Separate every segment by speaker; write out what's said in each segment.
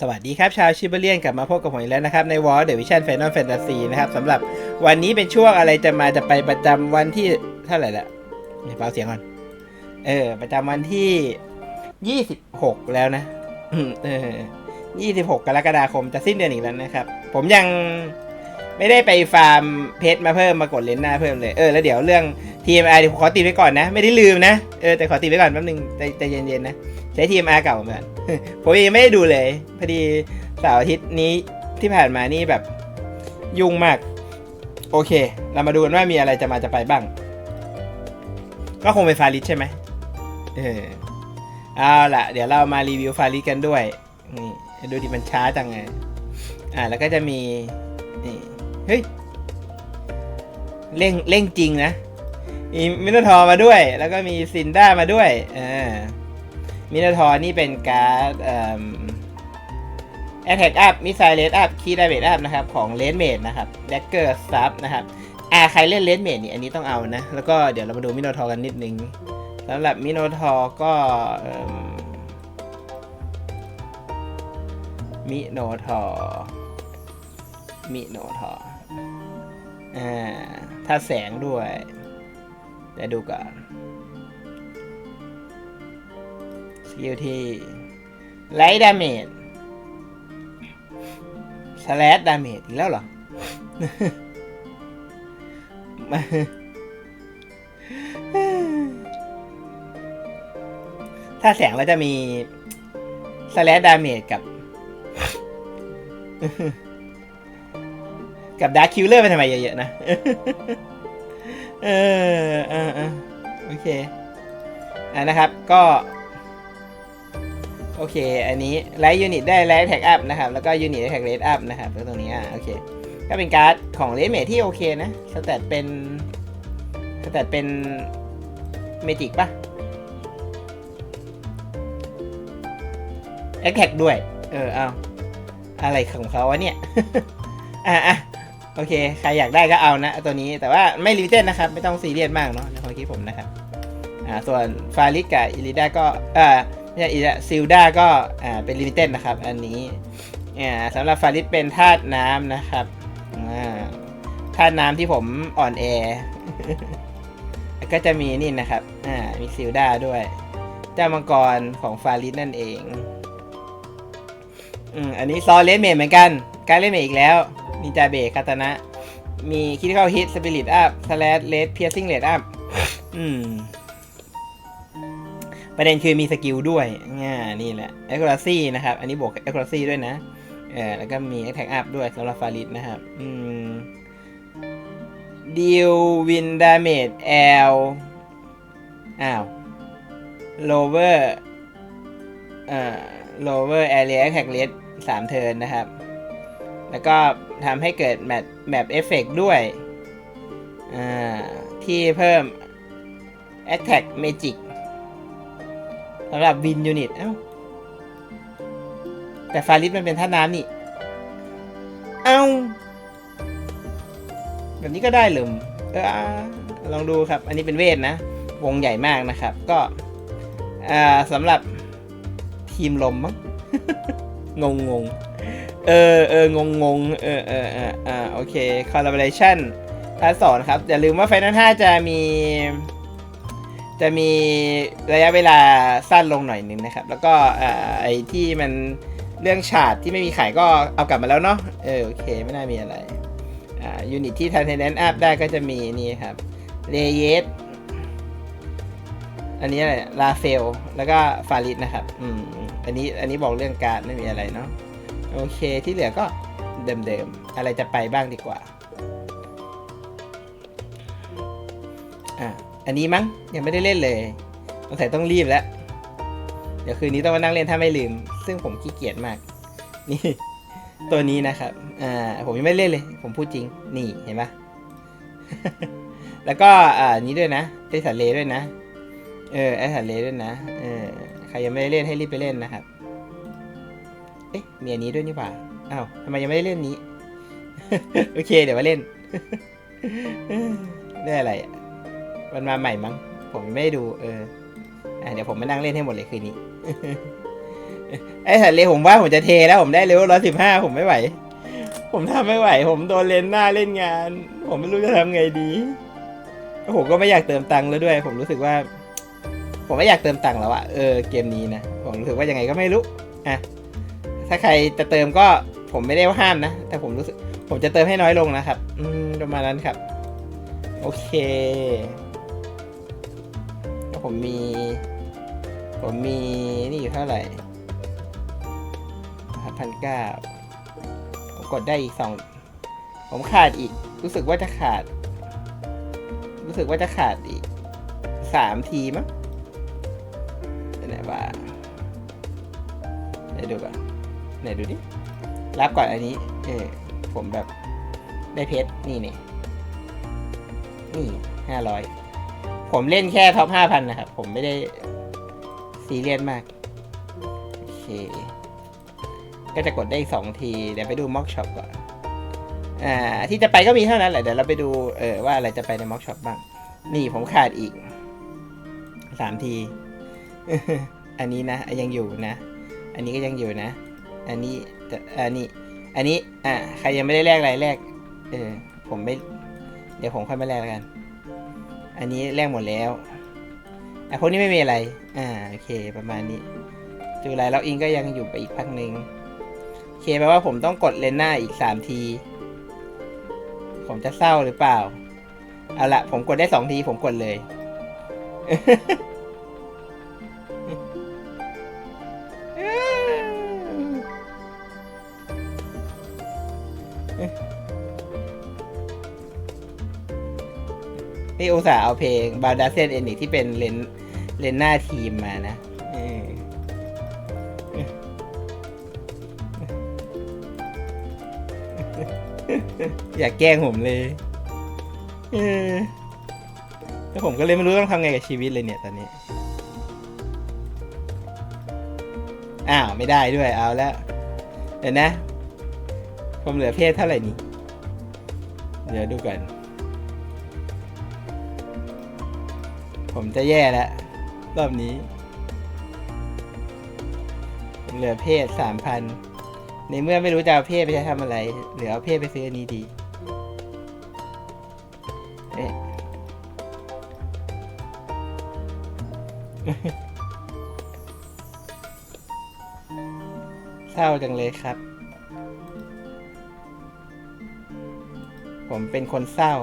Speaker 1: สวัสดีครับชาวชิบเลียนกลับมาพบกับผมอีกแล้วนะครับ ในวอลเดวิชันแฟน t อ f แฟนตาซีนะครับสำหรับวันนี้เป็นช่วงอะไรจะมาจะไปประจำวันที่เท่าไหร่ละนี่เบาเสียงก่อน เออ ประจำวันที่26แล้วนะเอืมเออ26กกรกฎาคมจะสิ้นเดือนอีกแล้วนะครับ ผมยังไม่ได้ไปฟาร์มเพชรมาเพิ่มมากดเลนหน้าเพิ่มเลยเออแล้วเดี๋ยวเรื่อง TMR เดี๋ยวขอติดไว้ก่อนนะ ไม่ได้ลืมนะเออแต่ขอติดไว้ก่อนแป๊บนึงใจเย็นๆนะ ใช้ TMR เก่าเหมือนผมยังไม่ได้ดูเลย พอดีเสาร์อาทิตย์นี้ที่ผ่านมานี่แบบยุ่งมาก โอเค เรามาดูกันว่ามีอะไรจะมาจะไปบ้าง ก็คงเป็นฟาริสใช่ไหมเออเอาล่ะเดี๋ยวเรามารีวิวฟาริสกันด้วยนี่ดูดิมันช้าจังไงอ่าแล้วก็จะมีนี่เฮ้ยเร่งเร่งจริงนะมีมินทอร์มาด้วย แล้วก็มีซินด้ามาด้วยอ่า มินาทอร์นี่เป็นการ์ดแอ t แทกอัพมิสไซเลสอัพคีดาเบตอัพนะครับของเลนเมดนะครับแดกเกอร์ซับนะครับอ่าใครเล่นเลนเมดนี่อันนี้ต้องเอานะ แล้วก็เดี๋ยวเรามาดูมิโนทอร์กันนิดนึงสำหรับมิโนทอร์ก็มิโนทอร์มิโนทอร์อ่าถ้าแสงด้วยเดี๋ยวดูก่อน กิลที่ไลท์ดาเมจสแลดดาเมจอีกแล้วเหรอ ถ้าแสงเราจะมีสแลดดาเมจกับ กับดาร์คิวเลอร์ไปทำไมเยอะๆนะ เออเออเออโอเคอ่านะครับ ก็ โอเค อันนี้ไลท์ยูนิตได้ไลท์แท็กอัพนะครับ แล้วก็ยูนิตได้แท็กเลดอัพนะครับแล้วตรงนี้อะโอเค ก็เป็นการ์ดของเลดเมทที่โอเคนะ สแตทเป็น สแตทเป็นเมจิกปะแอคแท็กด้วย เออ เอาอะไรของเขาวะเนี่ย อะอะโอเค ใครอยากได้ก็เอานะ ตัวนี้ แต่ว่าไม่ลิมิเต็ดนะครับ ไม่ต้องซีเรียสมากเนาะในความคิดผมนะครับ อ่า ส่วนฟาริกกับอิลิดาก็อ่า ไม่ใช่อีซิลดาก็อ่าเป็นลิมิเต็ดนะครับ อันนี้อ่าสำหรับฟาริสเป็นธาตุน้ำนะครับอ่าธาตุน้ำที่ผมอ่อนแอก็จะมีนี่นะครับ อ่า มีซิลดาด้วย เจ้ามังกรของฟาริสนั่นเอง อืม อันนี้ซอเลสเมดเหมือนกัน การเล่นเมดอีกแล้ว นินจาเบคาตนะ มีคิดเข้าฮิตสปิริตอัพสแลดเลสเพียร์ซิงเลดอัพ อืม ประเด็นคือมีสกิลด้วยง่านี่แหละ accuracy นะครับ อันนี้บวก accuracy ด้วยนะ เออแล้วก็มี attack up ด้วยสำหรับฟาริสนะครับ อืม deal win damage L อ้าว lower เอ่อ lower area attack rate สามเทิร์นนะครับ แล้วก็ทำให้เกิดแมปแมปเอฟเฟกด้วยอ่าที่เพิ่ม attack magic สำหรับวินยูนิต เอ้า แต่ฟาริสมันเป็นท่าน้ำนี่ เอ้า แบบนี้ก็ได้หรือเออลองดูครับ อันนี้เป็นเวทนะ วงใหญ่มากนะครับ ก็อ่าสำหรับทีมลมมั้ง งงงงเออเอองงงงเออเออเอออ่าโอเค collaboration พาร์ทสองครับ อย่าลืมว่าไฟน a ล5จะมี จะมีระยะเวลาสั้นลงหน่อยนึงนะครับ แล้วก็ไอ้ที่มันเรื่องฉาดที่ไม่มีขายก็เอากลับมาแล้วเนาะเออโอเคไม่น่ามีอะไรอ่ายูนิตที่ทันเทนแนนอัพได้ก็จะมีนี่ครับเลเยสอันนี้อะไรลาเฟล แล้วก็ฟาริสนะครับ อืม อันนี้ อันนี้บอกเรื่องการไม่มีอะไรเนาะ โอเค ที่เหลือก็เดิมๆ อะไรจะไปบ้างดีกว่า อันนี้มั้งยังไม่ได้เล่นเลยสงสัยต้องรีบแล้ว เดี๋ยวคืนนี้ต้องมานั่งเล่นถ้าไม่ลืม ซึ่งผมขี้เกียจมาก นี่ ตัวนี้นะครับ อ่า ผมยังไม่เล่นเลย ผมพูดจริง นี่เห็นปะแล้วก็อ่านี้ด้วยนะไอสัตว์เลด้วยนะ เออไอสัตว์เลด้วยนะ เออ ใครยังไม่ได้เล่นให้รีบไปเล่นนะครับ เอ๊ะ มีอันนี้ด้วยนี่หว่าอ้าวทำไมยังไม่ได้เล่นนี้ โอเค เดี๋ยวมาเล่นได้อะไรอะ มันมาใหม่มั้ง ผมไม่ได้ดู เอออะเดี๋ยวผมมานั่งเล่นให้หมดเลยคืนนี้ ไอ้สัตว์เลวผมว่าผมจะเทแล้วผมได้เลเวลร้อยสิบห้าผมไม่ไหว ผมทำไม่ไหว ผมโดนเลนหน้าเล่นงาน ผมไม่รู้จะทำไงดีแล้วผมก็ไม่อยากเติมตังค์แล้วด้วย ผมรู้สึกว่า ผมไม่อยากเติมตังค์แล้วอะเออเกมนี้นะ ผมรู้สึกว่ายังไงก็ไม่รู้อะถ้าใครจะเติมก็ผมไม่ได้ว่าห้ามนะ แต่ผมรู้สึก ผมจะเติมให้น้อยลงนะครับ อืมประมาณนั้นครับ โอเค ผมมี ผมมีนี่อยู่เท่าไหร่พันเก้าผมกดได้อีกสองผมขาดอีก รู้สึกว่าจะขาด รู้สึกว่าจะขาดอีกสามทีมั้งไหนว่าไหนดูก่อนไหนดูดิ รับก่อนอันนี้ เออ ผมแบบได้เพชร นี่เนี่ยนี่ห้าร้อย ผมเล่นแค่ท็อปห้าพันนะครับ ผมไม่ได้ซีเรียสมากโอเคก็จะกดได้สองทีเดี๋ยวไปดูม็อกช็อปก่อนอ่าที่จะไปก็มีเท่านั้นแหละเดี๋ยวเราไปดูเออว่าอะไรจะไปในม็อกช็อปบ้าง นี่ผมขาดอีกสามที อันนี้นะยังอยู่นะ อันนี้ก็ยังอยู่นะ อันนี้แต่อันนี้ อันนี้อ่าใครยังไม่ได้แลกอะไรแลกเออผมไม่ เดี๋ยวผมค่อยมาแลกแล้วกัน อันนี้แลกหมดแล้วไอ้พวกนี้ไม่มีอะไร อ่า โอเค ประมาณนี้ จูไลแล้วอิงก็ยังอยู่ไปอีกพักหนึ่งโอเค แปลว่าผมต้องกดเลนหน้าอีกสามที ผมจะเศร้าหรือเปล่า เอาละผมกดได้สองที ผมกดเลย นี่อุตส่าห์เอาเพลงบาดาเซนเอนิกที่เป็นเลนเลนหน้าทีมมานะอยากแกล้งผมเลยเออแล้วผมก็เลยไม่รู้ต้องทำไงกับชีวิตเลยเนี่ยตอนนี้ อ้าว ไม่ได้ด้วยเอาแล้ว เดี๋ยวนะ ผมเหลือเพศเท่าไหร่นี่ เดี๋ยวดูก่อน ผมจะแย่แล้วรอบนี้ เหลือเพศสามพันในเมื่อไม่รู้จะเอาเพศไปใช้ทำอะไร เหลือเอาเพศไปซื้ออันนี้ดี เอ๊ะเศร้าจังเลยครับ ผมเป็นคนเศร้า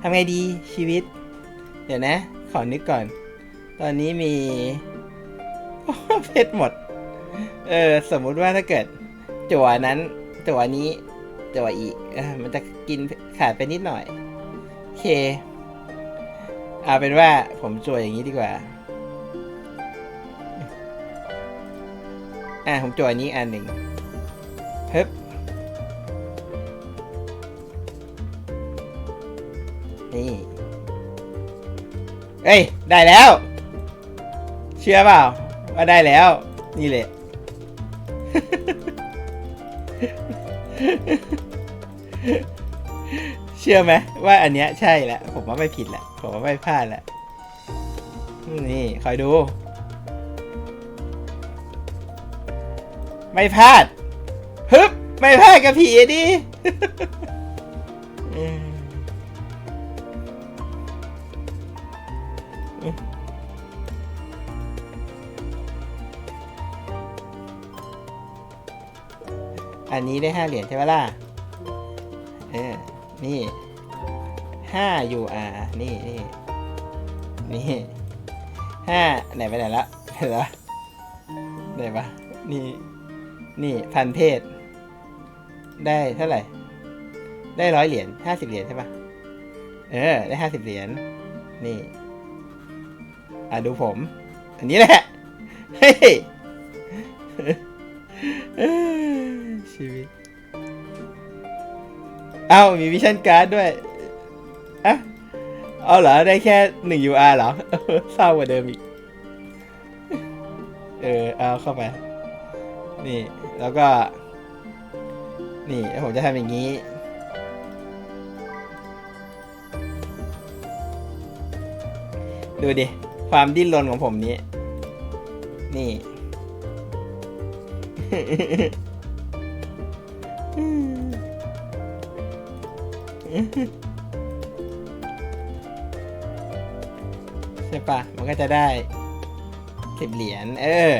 Speaker 1: ทำไงดีชีวิต เดี๋ยวนะ ขอนึกก่อน ตอนนี้มี เพชรหมด เออ สมมุติว่าถ้าเกิด จั่วนั้น จั่วนี้ จั่วอีกออมันจะกินขาดไปนิดหน่อย โอเค เอาเป็นว่าผมจั่วอย่างนี้ดีกว่า อะผมจั่วอันนี้อันหนึ่ง เอ้ย ได้แล้ว เชื่อเปล่า ว่าได้แล้ว นี่แหละ เชื่อไหมว่าอันเนี้ยใช่แหละผมว่าไม่ผิดแหละ ผมว่าไม่พลาดแหละนี่คอยดู ไม่พลาด ฮึบ ไม่พลาดกับผีดิ อันนี้ได้ห้าเหรียญใช่ไหมล่ะ เออ นี่ห้า UR นี่นี่นี่ห้าไหนไปไหนละเห็นละไหนปะนี่ นี่พันเพศ ได้เท่าไหร่ ได้ร้อยเหรียญห้าสิบเหรียญใช่ปะเออ ได้ห้าสิบเหรียญ นี่ อะดูผม อันนี้แหละ เฮ้ย ชีวิตเอ้ามีวิชั่นการ์ดด้วยอะเอาเหรอ ได้แค่หนึ่ง UR เหรอเศร้ากว่าเดิมอีก เออ เอาเข้าไป นี่ แล้วก็ นี่ ผมจะทำอย่างนี้ ดูดิ ความดิ้นรนของผมนี้ นี่ ใช่ปะมันก็จะได้สิบเหรียญเออ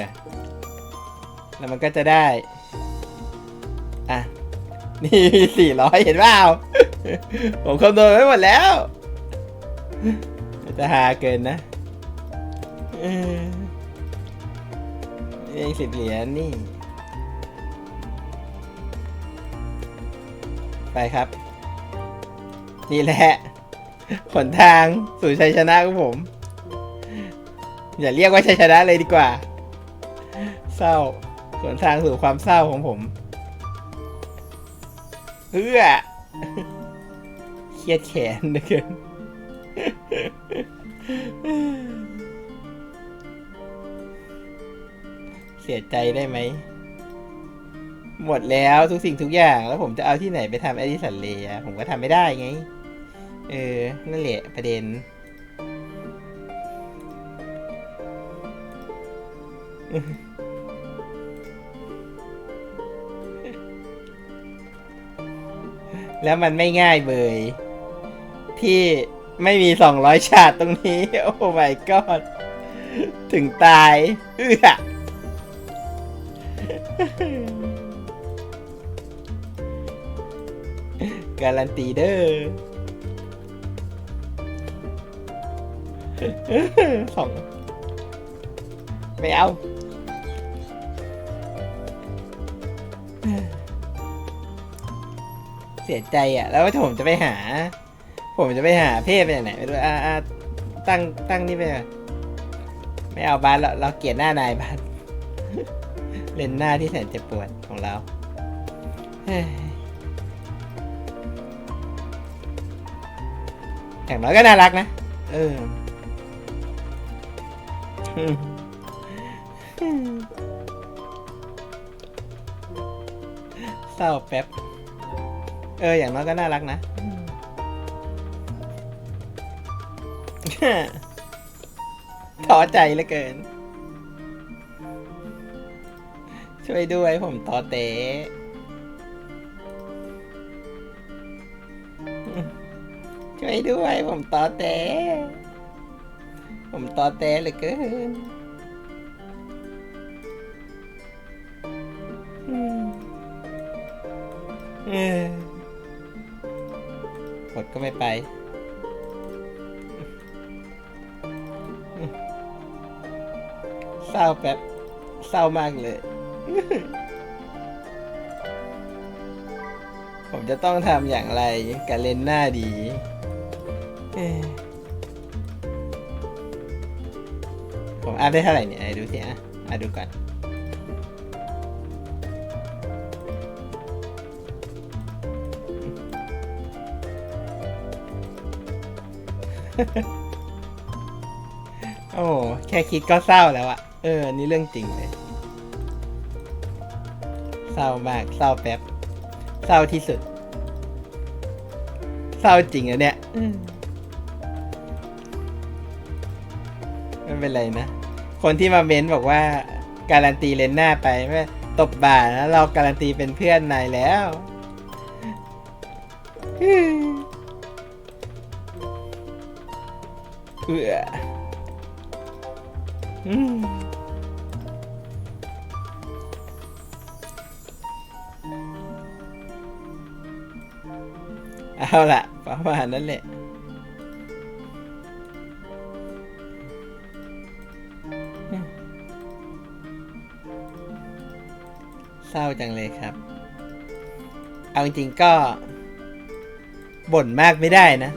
Speaker 1: แล้วมันก็จะได้ อะ นี่สี่ร้อยเห็นเปล่าผมคำนวณไว้หมดแล้วจะหาเกินนะเออนี่เองสิบเหรียญนี่ ไปครับ นี่แหละหนทางสู่ชัยชนะของผม อย่าเรียกว่าชัยชนะเลยดีกว่า เศร้าหนทางสู่ความเศร้าของผมเพื่อเครียดแขนเหลือเกินเสียใจได้ไหม หมดแล้วทุกสิ่งทุกอย่างแล้วผมจะเอาที่ไหนไปทำแอดิสันเลยอะผมก็ทำไม่ได้ไง เออ นั่นแหละประเด็น แล้วมันไม่ง่ายเบยที่ไม่มีสองร้อยชาติตรงนี้ โอ้ my god ถึงตาย เอื้อการันตีเด้อ สองไม่เอาเสียใจอะ แล้วผมจะไปหา ผมจะไปหาเพศไปไหนไม่รู้อ่าอ่าตั้งตั้งนี่ไปไม่เอาบ้านเราเราเกลียดหน้านายบ้านเลนหน้าที่แสนเจ็บปวดของเราอย่างน้อยก็น่ารักนะ เออ เศร้าแป๊บ เออ อย่างน้อยก็น่ารักนะ ท้อใจเหลือเกิน ช่วยด้วยผมตอเตะช่วยด้วยผมตอเตะ ผมตอเตเหลือเกินอืมเออกดก็ไม่ไปเศร้าแป๊บเศร้ามากเลย ผมจะต้องทำอย่างไรกับเลนหน้าดี อัพได้เท่าไหร่เนี่ยดูสิอะอะดูก่อนโอ้แค่คิดก็เศร้าแล้วอะเออ นี่เรื่องจริงเลย เศร้ามาก เศร้าแป๊บ เศร้าที่สุด เศร้าจริงอะเนี่ยไม่เป็นไรนะ คนที่มาเม้นบอกว่าการันตีเลนหน้าไปไม่ตบบ่าแล้วเราการันตีเป็นเพื่อนนายแล้วเอืออืเอาละประมาณนั้นแหละ เศร้าจังเลยครับ เอาจริงๆก็ บ่นมากไม่ได้นะ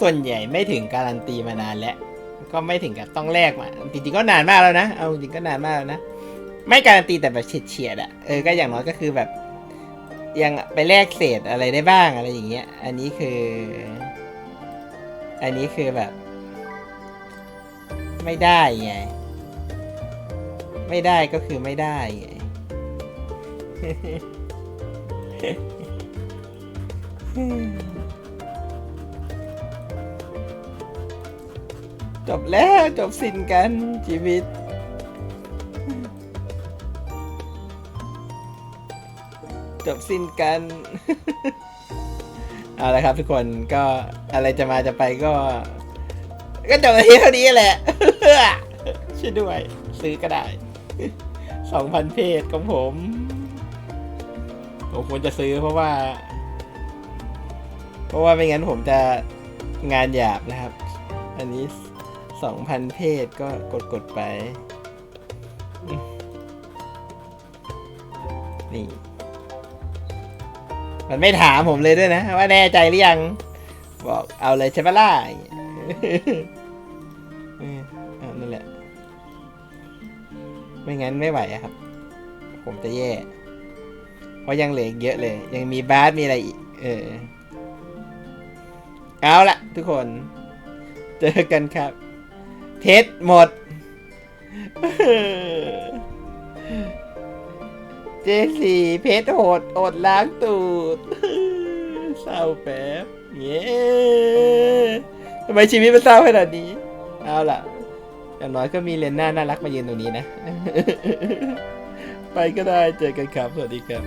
Speaker 1: ส่วนใหญ่ไม่ถึงการันตีมานานแล้ว ก็ไม่ถึงกับต้องแลกมาจริงๆก็นานมากแล้วนะ เอาจริงๆก็นานมากแล้วนะ ไม่การันตีแต่แบบเฉียดๆอะเออ ก็อย่างน้อยก็คือแบบ ยังไปแลกเศษอะไรได้บ้างอะไรอย่างเงี้ย อันนี้คือ อันนี้คือแบบ ไม่ได้ไง ไม่ได้ก็คือไม่ได้ไง จบแล้วจบสิ้นกันชีวิต จบสิ้นกัน เอาละครับทุกคนก็อะไรจะมาจะไปก็ ก็จบทีเท่านี้แหละช่วยด้วย ซื้อก็ได้สองพันเพจของผม ผมควรจะซื้อเพราะว่า เพราะว่าไม่งั้นผมจะงานหยาบนะครับ อันนี้สองพันเพจก็กดกดไป นี่ มันไม่ถามผมเลยด้วยนะ ว่าแน่ใจหรือยัง บอกเอาเลยใช่ปะล่ะอย่างนี้นั่นแหละ ไม่งั้นไม่ไหวครับ ผมจะแย่ เพราะยังเหลืออีกเยอะเลย ยังมีบาสมีอะไรอีก เออ เอาละทุกคน เจอกันครับเพชรหมด เจสี่เพชรโหด อดล้างตูดเศร้าแป๊บ เย้ทำไมชีวิตมันเศร้าขนาดนี้ เอาล่ะ อย่างน้อยก็มีเลนหน้าน่ารักมายืนตรงนี้นะ ไปก็ได้เจอกันครับ สวัสดีครับ